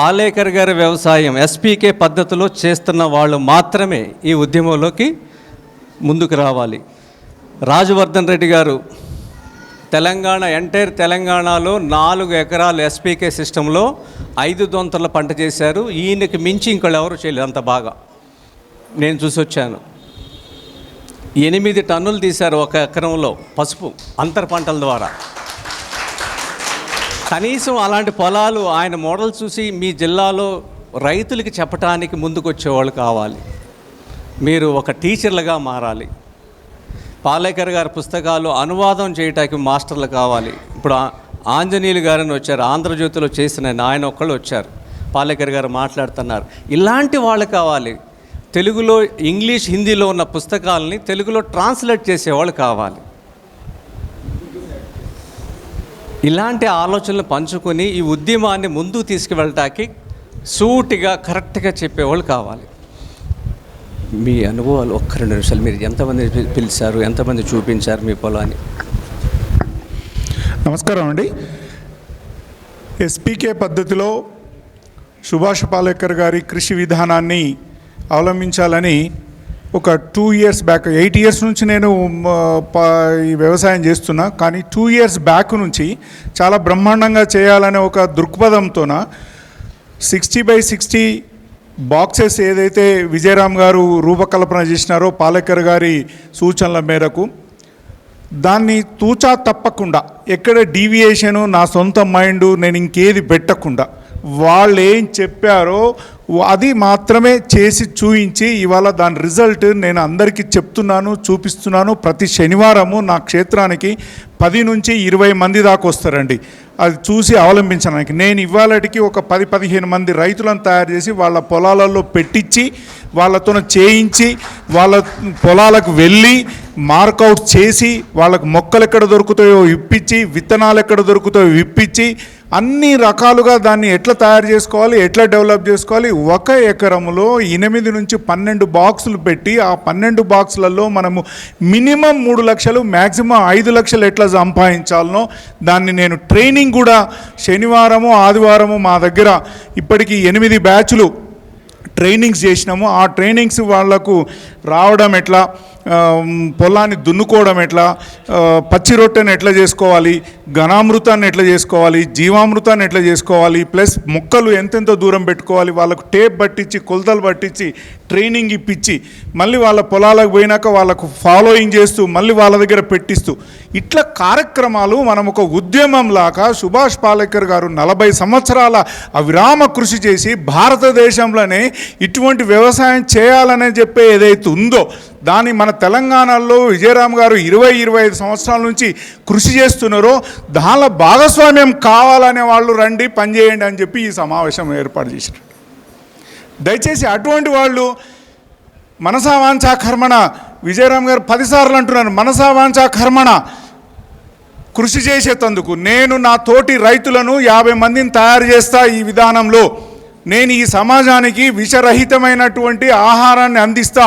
పాలేకర్ గారి వ్యవసాయం ఎస్పీకే పద్ధతిలో చేస్తున్న వాళ్ళు మాత్రమే ఈ ఉద్యమంలోకి ముందుకు రావాలి. రాజవర్ధన్ రెడ్డి గారు తెలంగాణ ఎంటైర్ తెలంగాణలో నాలుగు ఎకరాలు ఎస్పీకే సిస్టంలో ఐదు దొంతల పంట చేశారు. ఈయనకి మించి ఇంకోళ్ళు ఎవరు చేయలేదు అంత బాగా. నేను చూసి వచ్చాను. ఎనిమిది టన్నులు తీశారు ఒక ఎకరంలో పసుపు అంతర పంటల ద్వారా. కనీసం అలాంటి పొలాలు ఆయన మోడల్ చూసి మీ జిల్లాలో రైతులకి చెప్పడానికి ముందుకు వచ్చేవాళ్ళు కావాలి. మీరు ఒక టీచర్లుగా మారాలి. పాలేకర్ గారి పుస్తకాలు అనువాదం చేయటానికి మాస్టర్లు కావాలి. ఇప్పుడు ఆంజనేయులు గారని వచ్చారు ఆంధ్రజ్యోతిలో చేసిన ఆయన- ఆయన ఒక్కళ్ళు వచ్చారు. పాలేకర్ గారు మాట్లాడుతున్నారు. ఇలాంటి వాళ్ళు కావాలి. తెలుగులో ఇంగ్లీష్ హిందీలో ఉన్న పుస్తకాలని తెలుగులో ట్రాన్స్లేట్ చేసేవాళ్ళు కావాలి. ఇలాంటి ఆలోచనలు పంచుకొని ఈ ఉద్యమాన్ని ముందుకు తీసుకువెళ్ళటానికి సూటిగా కరెక్ట్గా చెప్పేవాళ్ళు కావాలి. మీ అనుభవాలు ఒక్క రెండు నిమిషాలు మీరు ఎంతమంది పిలిచారు ఎంతమంది చూపించారు మీ పొలాన్ని? నమస్కారం అండి. ఎస్పీకే పద్ధతిలో సుభాష్ పాలేకర్ గారి కృషి విధానాన్ని అవలంబించాలని ఒక two years back eight years నుంచి నేను ఈ వ్యవసాయం చేస్తున్నా. కానీ టూ ఇయర్స్ బ్యాక్ నుంచి చాలా బ్రహ్మాండంగా చేయాలనే ఒక దృక్పథంతోన సిక్స్టీ బై సిక్స్టీ బాక్సెస్ ఏదైతే విజయరామ్ గారు రూపకల్పన చేసినారో పాలేకర్ గారి సూచనల మేరకు దాన్ని తూచా తప్పకుండా ఎక్కడ డీవియేషను నా సొంత మైండ్ నేను ఇంకేది పెట్టకుండా వాళ్ళు ఏం చెప్పారో అది మాత్రమే చేసి చూయించి ఇవాళ దాని రిజల్ట్ నేను అందరికీ చెప్తున్నాను చూపిస్తున్నాను. ప్రతి శనివారము నా క్షేత్రానికి పది నుంచి ఇరవై మంది దాకా వస్తారండి. అది చూసి అవలంబించడానికి. నేను ఇవాళటికి ఒక పది పదిహేను మంది రైతులను తయారు చేసి వాళ్ళ పొలాలలో పెట్టించి వాళ్ళతో చేయించి వాళ్ళ పొలాలకు వెళ్ళి మార్కౌట్ చేసి వాళ్ళకు మొక్కలు ఎక్కడ దొరుకుతాయో ఇప్పించి విత్తనాలు ఎక్కడ దొరుకుతాయో ఇప్పించి అన్ని రకాలుగా దాన్ని ఎట్లా తయారు చేసుకోవాలి ఎట్లా డెవలప్ చేసుకోవాలి ఒక ఎకరములో ఎనిమిది నుంచి పన్నెండు బాక్సులు పెట్టి ఆ పన్నెండు బాక్సులలో మనము మినిమం మూడు లక్షలు మ్యాక్సిమం ఐదు లక్షలు ఎట్లా సంపాదించాలనో దాన్ని నేను ట్రైనింగ్ కూడా శనివారము ఆదివారము మా దగ్గర ఇప్పటికీ ఎనిమిది బ్యాచ్లు ట్రైనింగ్స్ చేసినాము. ఆ ట్రైనింగ్స్ వాళ్ళకు రావడం ఎట్లా? పొలాన్ని దున్నుకోవడం ఎట్లా? పచ్చి రొట్టెను ఎట్లా చేసుకోవాలి? ఘనామృతాన్ని ఎట్లా చేసుకోవాలి? జీవామృతాన్ని ఎట్లా చేసుకోవాలి? ప్లస్ మొక్కలు ఎంతెంత దూరం పెట్టుకోవాలి? వాళ్ళకు టేప్ పట్టించి కొలతలు పట్టించి ట్రైనింగ్ ఇప్పించి మళ్ళీ వాళ్ళ పొలాలకు పోయినాక వాళ్ళకు ఫాలోయింగ్ చేస్తూ మళ్ళీ వాళ్ళ దగ్గర పెట్టిస్తూ ఇట్లా కార్యక్రమాలు మనం ఒక ఉద్యమం లాగా సుభాష్ పాలేకర్ గారు నలభై సంవత్సరాల అవిరామ కృషి చేసి భారతదేశంలోనే ఇటువంటి వ్యవసాయం చేయాలనే చెప్పే ఏదైతే ఉందో దాన్ని మన తెలంగాణలో విజయరామ్ గారు ఇరవై ఇరవై ఐదు సంవత్సరాల నుంచి కృషి చేస్తున్నారో దానిలో భాగస్వామ్యం కావాలనే వాళ్ళు రండి పనిచేయండి అని చెప్పి ఈ సమావేశం ఏర్పాటు చేశారు. దయచేసి అటువంటి వాళ్ళు మనసావాంఛా కర్మణ విజయరామ్ గారు పదిసార్లు అంటున్నారు మనసా వాంఛా కర్మణ కృషి చేసేటందుకు నేను నా తోటి రైతులను యాభై మందిని తయారు చేస్తా ఈ విధానంలో నేను ఈ సమాజానికి విషరహితమైనటువంటి ఆహారాన్ని అందిస్తా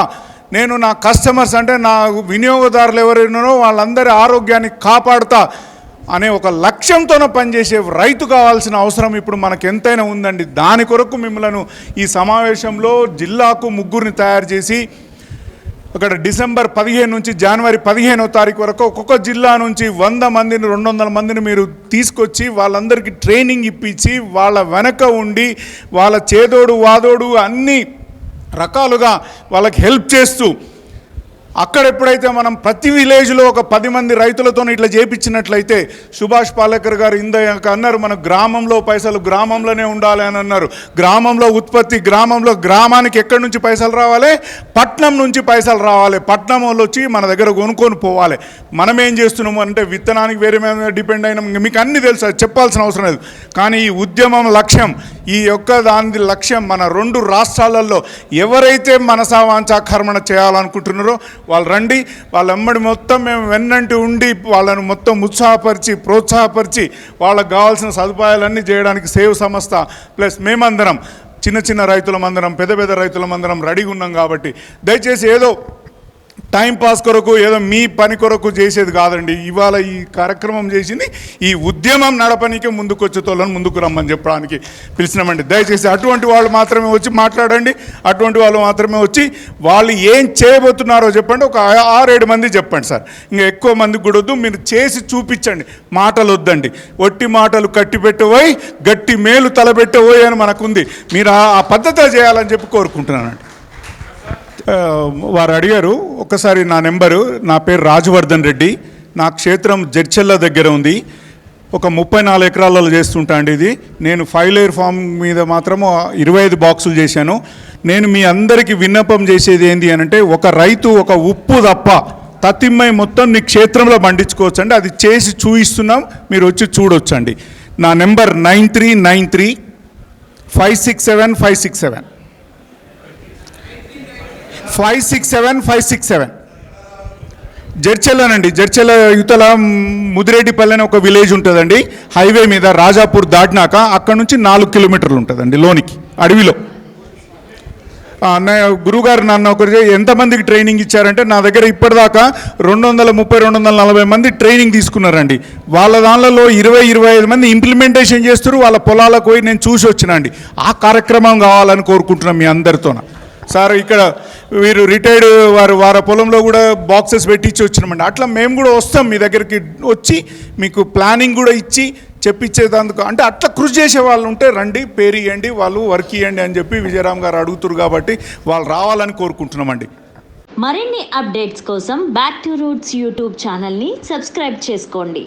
నేను నా కస్టమర్స్ అంటే నా వినియోగదారులు ఎవరైనారో వాళ్ళందరి ఆరోగ్యాన్ని కాపాడుతా అనే ఒక లక్ష్యంతోనే పనిచేసే రైతు కావాల్సిన అవసరం ఇప్పుడు మనకు ఎంతైనా ఉందండి. దాని కొరకు మిమ్మల్ని ఈ సమావేశంలో జిల్లాకు ముగ్గురిని తయారు చేసి అక్కడ డిసెంబర్ పదిహేను నుంచి జనవరి పదిహేనో తారీఖు వరకు ఒక్కొక్క జిల్లా నుంచి వంద మందిని రెండు వందల మందిని మీరు తీసుకొచ్చి వాళ్ళందరికీ ట్రైనింగ్ ఇప్పించి వాళ్ళ వెనక ఉండి వాళ్ళ చేదోడు వాదోడు అన్నీ రకాలుగా వాళ్ళకి హెల్ప్ చేస్తూ అక్కడ ఎప్పుడైతే మనం ప్రతి విలేజ్లో ఒక పది మంది రైతులతో ఇట్లా చేపించినట్లయితే సుభాష్ పాలేకర్ గారు ఇందాక అన్నారు మన గ్రామంలో పైసలు గ్రామంలోనే ఉండాలి అని అన్నారు. గ్రామంలో ఉత్పత్తి గ్రామంలో గ్రామానికి ఎక్కడి నుంచి పైసలు రావాలి? పట్నం నుంచి పైసలు రావాలి. పట్నం వాళ్ళు వచ్చి మన దగ్గర కొనుక్కొని పోవాలి. మనం ఏం చేస్తున్నాము అంటే విత్తనానికి వేరే మీద డిపెండ్ అయినాం. మీకు అన్ని తెలుసు అది చెప్పాల్సిన అవసరం లేదు. కానీ ఈ ఉద్యమం లక్ష్యం ఈ యొక్క దాని లక్ష్యం మన రెండు రాష్ట్రాలలో ఎవరైతే మనసావాంఛాకర్మణ చేయాలనుకుంటున్నారో వాళ్ళు రండి వాళ్ళ అమ్మడి మొత్తం మేము వెన్నంటి ఉండి వాళ్ళను మొత్తం ఉత్సాహపరిచి ప్రోత్సాహపరిచి వాళ్ళకు కావాల్సిన సదుపాయాలన్నీ చేయడానికి సేవ్ సంస్థ ప్లస్ మేమందరం చిన్న చిన్న రైతులమందరం పెద్ద పెద్ద రైతులమందరం రెడీగా ఉన్నాం కాబట్టి దయచేసి ఏదో టైం పాస్ కొరకు ఏదో మీ పని కొరకు చేసేది కాదండి. ఇవాళ ఈ కార్యక్రమం చేసింది ఈ ఉద్యమం నడపనికి ముందుకు వచ్చేతోళ్ళని ముందుకు రమ్మని చెప్పడానికి పిలిచినామండి. దయచేసి అటువంటి వాళ్ళు మాత్రమే వచ్చి మాట్లాడండి. అటువంటి వాళ్ళు మాత్రమే వచ్చి వాళ్ళు ఏం చేయబోతున్నారో చెప్పండి. ఒక ఆరేడు మంది చెప్పండి సార్. ఇంకా ఎక్కువ మందికి కూడా వద్దు మీరు చేసి చూపించండి. మాటలు వద్దండి ఒట్టి మాటలు కట్టి పెట్టబోయి గట్టి మేలు తలబెట్టబోయి అని మనకుంది. మీరు ఆ ఆ పద్ధతి చేయాలని చెప్పి కోరుకుంటున్నానండి. వారు అడిగారు ఒకసారి నా నెంబరు నా పేరు రాజవర్ధన్ రెడ్డి నా క్షేత్రం జడ్చెల్ల దగ్గర ఉంది ఒక ముప్పై నాలుగు ఎకరాలలో చేస్తుంటా అండి ఇది. నేను ఫైవ్ లేయర్ ఫామ్ మీద మాత్రము ఇరవై ఐదు బాక్సులు చేశాను. నేను మీ అందరికీ విన్నపం చేసేది ఏంటి అని అంటే ఒక రైతు ఒక ఉప్పు తప్ప తతిమ్మై మొత్తం నీ క్షేత్రంలో పండించుకోవచ్చు అండి అది చేసి చూపిస్తున్నాం మీరు వచ్చి చూడొచ్చండి. నా number nine three nine three five six seven five six seven. Five six seven five six seven. జడ్చెల్లోనండి Jadcherla యువతల ముదిరెడ్డిపల్లి అనే ఒక విలేజ్ ఉంటుందండి. హైవే మీద రాజాపూర్ దాటినాక అక్కడ నుంచి నాలుగు కిలోమీటర్లు ఉంటుందండి లోనికి అడవిలో. నా గురుగారు నన్ను ఒకరి ఎంతమందికి ట్రైనింగ్ ఇచ్చారంటే నా దగ్గర ఇప్పటిదాకా రెండు వందల ముప్పై రెండు వందల నలభై మంది ట్రైనింగ్ తీసుకున్నారండి. వాళ్ళ దానిలో ఇరవై ఇరవై ఐదు మంది ఇంప్లిమెంటేషన్ చేస్తారు వాళ్ళ పొలాలకు పోయి నేను చూసి వచ్చినండి ఆ కార్యక్రమం కావాలని కోరుకుంటున్నాను మీ అందరితోన. సార్ ఇక్కడ వీరు రిటైర్డ్ వారు వారి పొలంలో కూడా బాక్సెస్ పెట్టించి వచ్చినామండి. అట్లా మేము కూడా వస్తాం మీ దగ్గరికి వచ్చి మీకు ప్లానింగ్ కూడా ఇచ్చి చెప్పించేదందుకు అంటే అట్లా కృషి చేసే వాళ్ళు ఉంటే రండి పేరు ఇవ్వండి వాళ్ళు వర్క్ ఇవ్వండి అని చెప్పి విజయరామ్ గారు అడుగుతురు కాబట్టి వాళ్ళు రావాలని కోరుకుంటున్నామండి. మరిన్ని అప్డేట్స్ కోసం బ్యాక్ టు రూట్స్ యూట్యూబ్ ఛానల్ని సబ్స్క్రైబ్ చేసుకోండి.